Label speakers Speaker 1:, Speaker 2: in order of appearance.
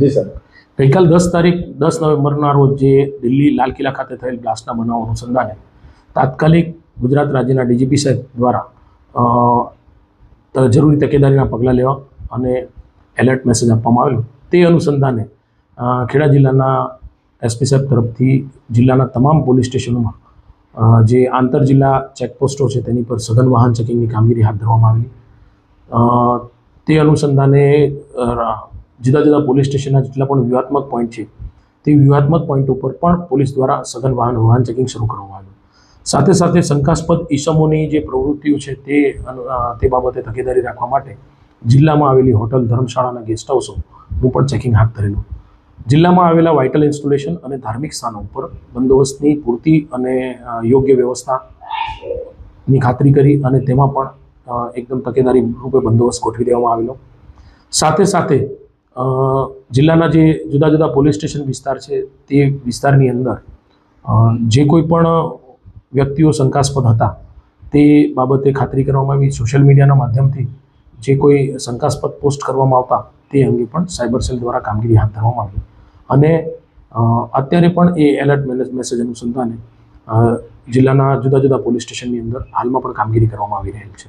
Speaker 1: જી sir.
Speaker 2: ગઈકાલ દસ તારીખ, દસ નવેમ્બરના રોજ જે દિલ્હી લાલ કિલ્લા ખાતે થયેલ બ્લાસ્ટના બનાવ અનુસંધાને તાત્કાલિક ગુજરાત રાજ્યના ડીજીપી સાહેબ દ્વારા જરૂરી તકેદારીના પગલાં લેવા અને એલર્ટ મેસેજ આપવામાં આવેલો. તે અનુસંધાને ખેડા જિલ્લાના એસપી સાહેબ તરફથી જિલ્લાના તમામ પોલીસ સ્ટેશનોમાં જે આંતર જિલ્લા ચેકપોસ્ટો છે તેની પર સઘન વાહન ચેકિંગની કામગીરી હાથ ધરવામાં આવેલી. તે અનુસંધાને જુદા જુદા પોલીસ સ્ટેશનના જેટલા પણ વ્યૂહાત્મક પોઈન્ટ છે, તે વ્યૂહાત્મક પોઈન્ટ ઉપર પણ પોલીસ દ્વારા સઘન વાહન વાહન ચેકિંગ શરૂ કરવામાં આવ્યું. સાથે સાથે શંકાસ્પદ ઈસમોની જે પ્રવૃત્તિઓ છે તે તે બાબતે તકેદારી રાખવા માટે જિલ્લામાં આવેલી હોટલ, ધર્મશાળાના ગેસ્ટ હાઉસોનું પણ ચેકિંગ હાથ ધરેલું. જિલ્લામાં આવેલા વાઇટલ ઇન્સ્ટોલેશન અને ધાર્મિક સ્થાનો ઉપર બંદોબસ્તની પૂરતી અને યોગ્ય વ્યવસ્થાની ખાતરી કરી અને તેમાં પણ એકદમ તકેદારી રૂપે બંદોબસ્ત ગોઠવી દેવામાં આવેલો. સાથે સાથે જિલ્લાના જે જુદા જુદા પોલીસ સ્ટેશન વિસ્તાર છે તે વિસ્તારની અંદર જે કોઈ પણ વ્યક્તિઓ શંકાસ્પદ હતા તે બાબતે ખાતરી કરવામાં આવી. સોશિયલ મીડિયાના માધ્યમથી જે કોઈ શંકાસ્પદ પોસ્ટ કરવામાં આવતા તે અંગે પણ સાયબર સેલ દ્વારા કામગીરી હાથ ધરવામાં આવી. અને અત્યારે પણ એ એલર્ટ મેસેજ અનુસંધાને જિલ્લાના જુદા જુદા પોલીસ સ્ટેશનની અંદર હાલમાં પણ કામગીરી કરવામાં આવી રહેલ છે.